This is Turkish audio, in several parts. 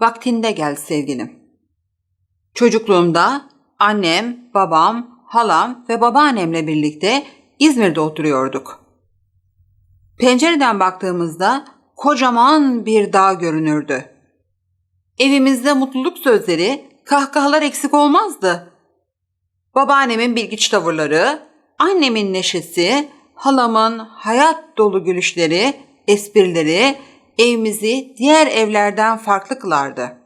Vaktinde gel sevgilim. Çocukluğumda annem, babam, halam ve babaannemle birlikte İzmir'de oturuyorduk. Pencereden baktığımızda kocaman bir dağ görünürdü. Evimizde mutluluk sözleri, kahkahalar eksik olmazdı. Babaannemin bilgiç tavırları, annemin neşesi, halamın hayat dolu gülüşleri, esprileri evimizi diğer evlerden farklı kılardı.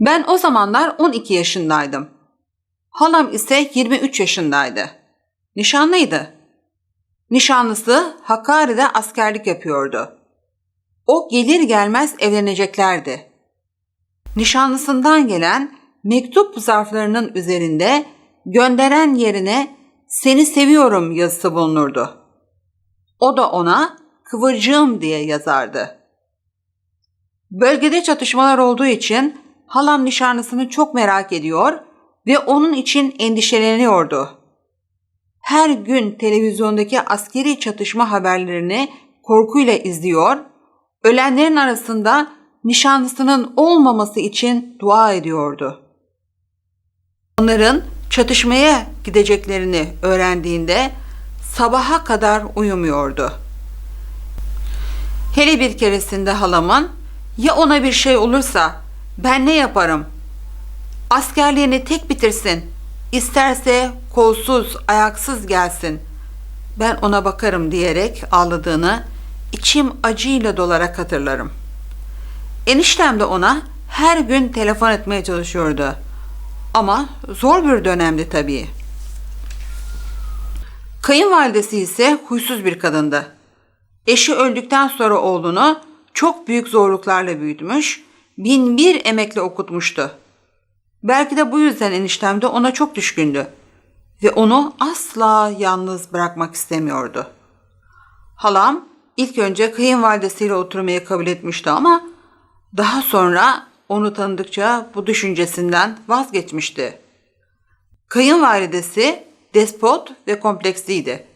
Ben o zamanlar 12 yaşındaydım. Halam ise 23 yaşındaydı. Nişanlıydı. Nişanlısı Hakkari'de askerlik yapıyordu. O gelir gelmez evleneceklerdi. Nişanlısından gelen mektup zarflarının üzerinde gönderen yerine seni seviyorum yazısı bulunurdu. O da ona kıvırcığım diye yazardı. Bölgede çatışmalar olduğu için halam nişanlısını çok merak ediyor ve onun için endişeleniyordu. Her gün televizyondaki askeri çatışma haberlerini korkuyla izliyor, ölenlerin arasında nişanlısının olmaması için dua ediyordu. Onların çatışmaya gideceklerini öğrendiğinde sabaha kadar uyumuyordu. Hele bir keresinde halamın ya ona bir şey olursa ben ne yaparım? Askerliğini tek bitirsin. İsterse kolsuz, ayaksız gelsin. Ben ona bakarım diyerek ağladığını içim acıyla dolarak hatırlarım. Eniştem de ona her gün telefon etmeye çalışıyordu. Ama zor bir dönemdi tabii. Kayınvalidesi ise huysuz bir kadındı. Eşi öldükten sonra oğlunu çok büyük zorluklarla büyütmüş, bin bir emekle okutmuştu. Belki de bu yüzden eniştem de ona çok düşkündü ve onu asla yalnız bırakmak istemiyordu. Halam ilk önce kayınvalidesiyle oturmayı kabul etmişti ama daha sonra onu tanıdıkça bu düşüncesinden vazgeçmişti. Kayınvalidesi despot ve kompleksliydi.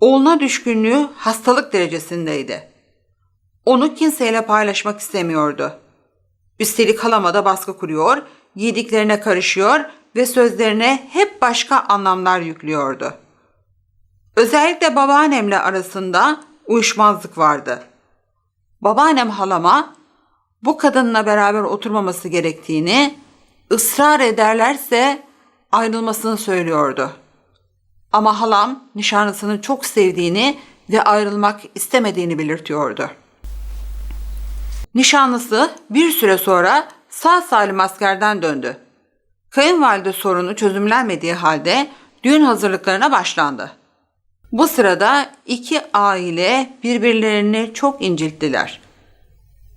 Oğluna düşkünlüğü hastalık derecesindeydi. Onu kimseyle paylaşmak istemiyordu. Üstelik halama da baskı kuruyor, yediklerine karışıyor ve sözlerine hep başka anlamlar yüklüyordu. Özellikle babaannemle arasında uyuşmazlık vardı. Babaannem halama bu kadınla beraber oturmaması gerektiğini, ısrar ederlerse ayrılmasını söylüyordu. Ama halam nişanlısını çok sevdiğini ve ayrılmak istemediğini belirtiyordu. Nişanlısı bir süre sonra sağ salim askerden döndü. Kayınvalide sorunu çözümlenmediği halde düğün hazırlıklarına başlandı. Bu sırada iki aile birbirlerini çok incilttiler.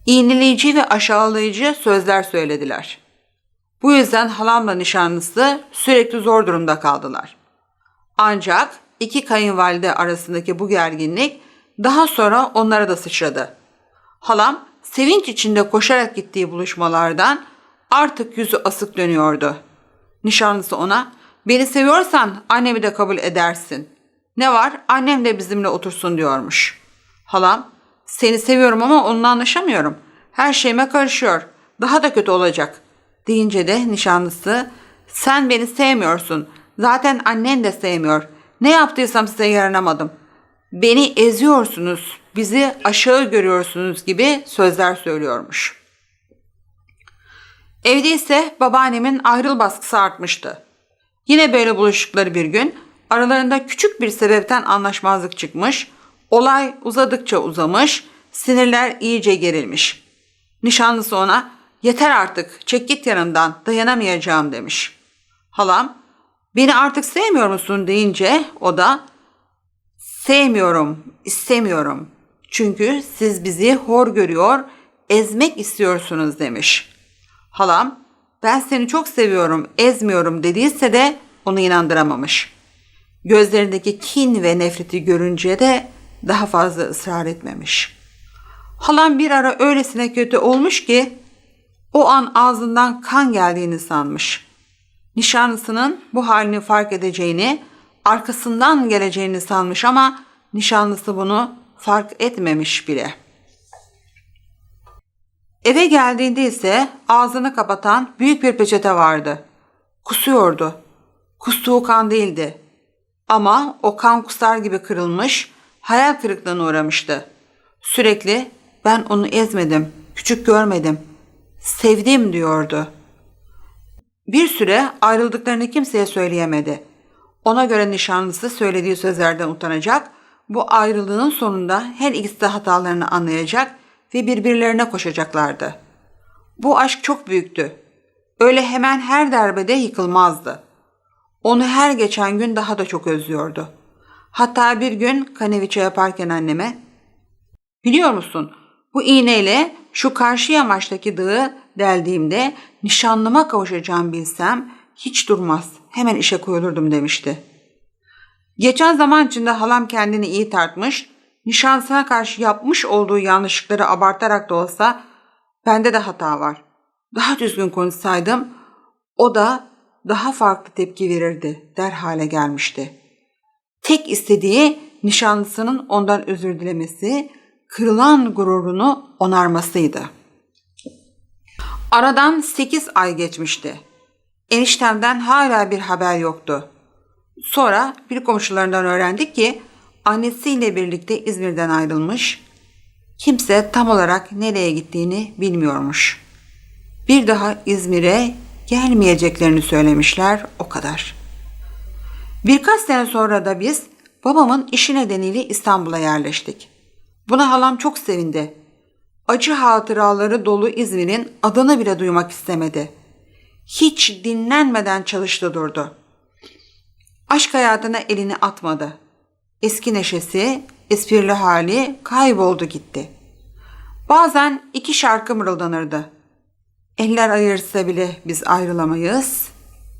İğneleyici ve aşağılayıcı sözler söylediler. Bu yüzden halamla nişanlısı sürekli zor durumda kaldılar. Ancak iki kayınvalide arasındaki bu gerginlik daha sonra onlara da sıçradı. Halam sevinç içinde koşarak gittiği buluşmalardan artık yüzü asık dönüyordu. Nişanlısı ona beni seviyorsan annemi de kabul edersin. Ne var annem de bizimle otursun diyormuş. Halam seni seviyorum ama onunla anlaşamıyorum. Her şeyime karışıyor. Daha da kötü olacak. Deyince de nişanlısı sen beni sevmiyorsun. Zaten annen de sevmiyor. Ne yaptıysam size yaranamadım. Beni eziyorsunuz, bizi aşağı görüyorsunuz gibi sözler söylüyormuş. Evde ise babaannemin ayrıl baskısı artmıştı. Yine böyle buluştukları bir gün aralarında küçük bir sebepten anlaşmazlık çıkmış, olay uzadıkça uzamış, sinirler iyice gerilmiş. Nişanlısı ona yeter artık çek git yanımdan dayanamayacağım demiş. Halam beni artık sevmiyor musun deyince o da sevmiyorum, istemiyorum. Çünkü siz bizi hor görüyor, ezmek istiyorsunuz demiş. Halam ben seni çok seviyorum, ezmiyorum dediyse de onu inandıramamış. Gözlerindeki kin ve nefreti görünce de daha fazla ısrar etmemiş. Halam bir ara öylesine kötü olmuş ki o an ağzından kan geldiğini sanmış. Nişanlısının bu halini fark edeceğini, arkasından geleceğini sanmış ama nişanlısı bunu fark etmemiş bile. Eve geldiğinde ise ağzını kapatan büyük bir peçete vardı. Kusuyordu. Kustuğu kan değildi. Ama o kan kusar gibi kırılmış, hayal kırıklığına uğramıştı. Sürekli ben onu ezmedim, küçük görmedim, sevdim diyordu. Bir süre ayrıldıklarını kimseye söyleyemedi. Ona göre nişanlısı söylediği sözlerden utanacak, bu ayrılığın sonunda her ikisi de hatalarını anlayacak ve birbirlerine koşacaklardı. Bu aşk çok büyüktü. Öyle hemen her darbede yıkılmazdı. Onu her geçen gün daha da çok özlüyordu. Hatta bir gün kaneviçe yaparken anneme Biliyor musun bu iğneyle şu karşı yamaçtaki dağı deldiğimde nişanlıma kavuşacağım bilsem hiç durmaz hemen işe koyulurdum demişti. Geçen zaman içinde halam kendini iyi tartmış, nişansına karşı yapmış olduğu yanlışlıkları abartarak da olsa bende de hata var. Daha düzgün konuşsaydım o da daha farklı tepki verirdi der hale gelmişti. Tek istediği nişanlısının ondan özür dilemesi, kırılan gururunu onarmasıydı. Aradan sekiz ay geçmişti. Eniştemden hala bir haber yoktu. Sonra bir komşularından öğrendik ki annesiyle birlikte İzmir'den ayrılmış. Kimse tam olarak nereye gittiğini bilmiyormuş. Bir daha İzmir'e gelmeyeceklerini söylemişler o kadar. Birkaç sene sonra da biz babamın işi nedeniyle İstanbul'a yerleştik. Buna halam çok sevindi. Acı hatıraları dolu İzmir'in adını bile duymak istemedi. Hiç dinlenmeden çalıştı durdu. Aşk hayatına elini atmadı. Eski neşesi, esprili hali kayboldu gitti. Bazen iki şarkı mırıldanırdı. Eller ayırsa bile biz ayrılamayız.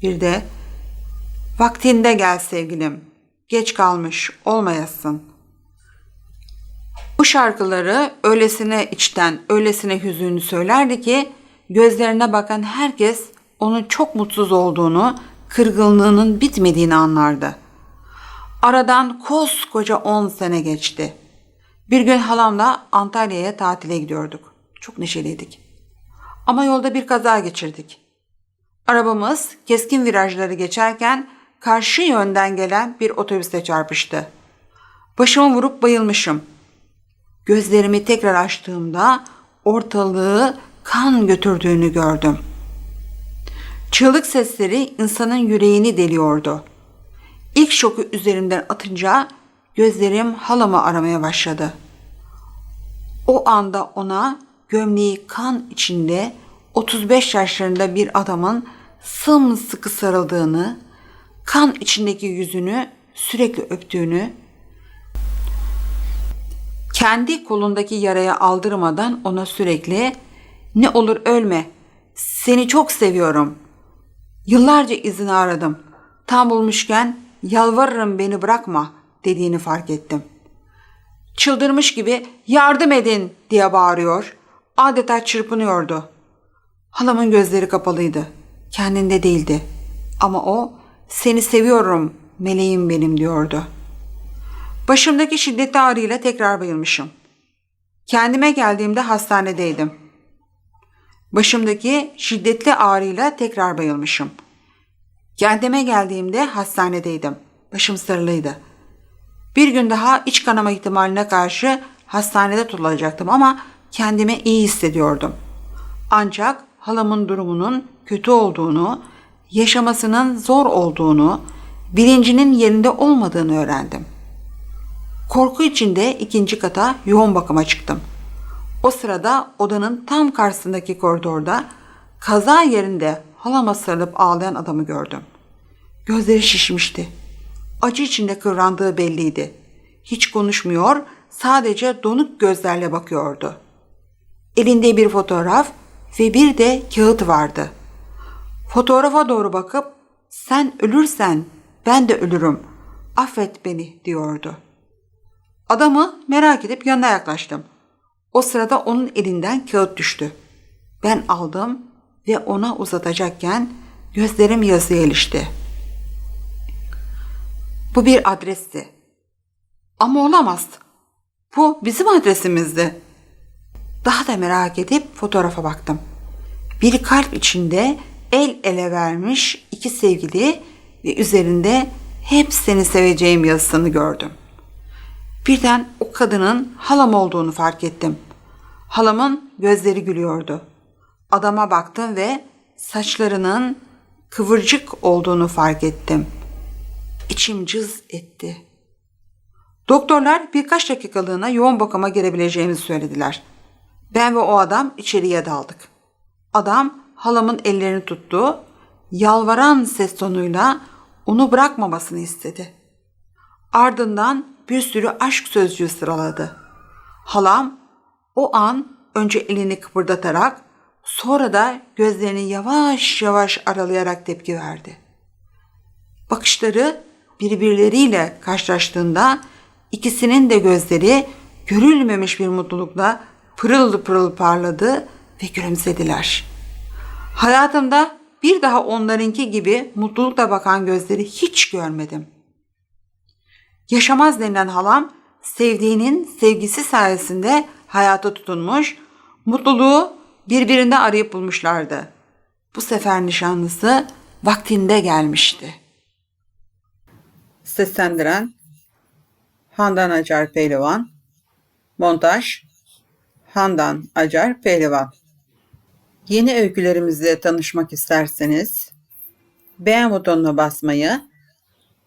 Bir de vaktinde gel sevgilim, geç kalmış olmayasın. Bu şarkıları öylesine içten, öylesine hüzünlü söylerdi ki gözlerine bakan herkes onun çok mutsuz olduğunu, kırgınlığının bitmediğini anlardı. Aradan koskoca on sene geçti. Bir gün halamla Antalya'ya tatile gidiyorduk. Çok neşeliydik. Ama yolda bir kaza geçirdik. Arabamız keskin virajları geçerken karşı yönden gelen bir otobüste çarpıştı. Başımı vurup bayılmışım. Gözlerimi tekrar açtığımda ortalığı kan götürdüğünü gördüm. Çığlık sesleri insanın yüreğini deliyordu. İlk şoku üzerimden atınca gözlerim halamı aramaya başladı. O anda ona gömleği kan içinde 35 yaşlarında bir adamın sımsıkı sarıldığını, kan içindeki yüzünü sürekli öptüğünü, kendi kolundaki yaraya aldırmadan ona sürekli ne olur ölme, seni çok seviyorum. Yıllarca izini aradım. Tam bulmuşken yalvarırım beni bırakma dediğini fark ettim. Çıldırmış gibi yardım edin diye bağırıyor. Adeta çırpınıyordu. Halamın gözleri kapalıydı. Kendinde değildi. Ama o seni seviyorum meleğim benim diyordu. Başımdaki şiddetli ağrıyla tekrar bayılmışım. Kendime geldiğimde hastanedeydim. Başımdaki şiddetli ağrıyla tekrar bayılmışım. Kendime geldiğimde hastanedeydim. Başım sarılıydı. Bir gün daha iç kanama ihtimaline karşı hastanede tutulacaktım ama kendimi iyi hissediyordum. Ancak halamın durumunun kötü olduğunu, yaşamasının zor olduğunu, bilincinin yerinde olmadığını öğrendim. Korku içinde ikinci kata yoğun bakıma çıktım. O sırada odanın tam karşısındaki koridorda kaza yerinde halama sarılıp ağlayan adamı gördüm. Gözleri şişmişti. Acı içinde kıvrandığı belliydi. Hiç konuşmuyor, sadece donuk gözlerle bakıyordu. Elinde bir fotoğraf ve bir de kağıt vardı. Fotoğrafa doğru bakıp sen ölürsen ben de ölürüm. Affet beni diyordu. Adamı merak edip yanına yaklaştım. O sırada onun elinden kağıt düştü. Ben aldım ve ona uzatacakken gözlerim yazıya ilişti. Bu bir adresti. Ama olamaz. Bu bizim adresimizdi. daha da merak edip fotoğrafa baktım. Bir kalp içinde el ele vermiş iki sevgili ve üzerinde hep seni seveceğim yazısını gördüm. Birden o kadının halam olduğunu fark ettim. Halamın gözleri gülüyordu. Adama baktım ve saçlarının kıvırcık olduğunu fark ettim. İçim cız etti. Doktorlar birkaç dakikalığına yoğun bakıma girebileceğimizi söylediler. Ben ve o adam içeriye daldık. Adam halamın ellerini tuttu, yalvaran ses tonuyla onu bırakmamasını istedi. Ardından bir sürü aşk sözcüğü sıraladı. Halam o an önce elini kıpırdatarak sonra da gözlerini yavaş yavaş aralayarak tepki verdi. Bakışları birbirleriyle karşılaştığında ikisinin de gözleri görülmemiş bir mutlulukla pırıl pırıl parladı ve gülümsediler. Hayatımda bir daha onlarınki gibi mutlulukla bakan gözleri hiç görmedim. Yaşamaz denilen halam sevdiğinin sevgisi sayesinde hayata tutunmuş, mutluluğu birbirinde arayıp bulmuşlardı. Bu sefer nişanlısı vaktinde gelmişti. Seslendiren Handan Acar Pehlivan Montaj Handan Acar Pehlivan Yeni öykülerimizle tanışmak isterseniz beğen butonuna basmayı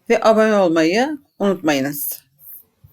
ve abone olmayı unutmayınız.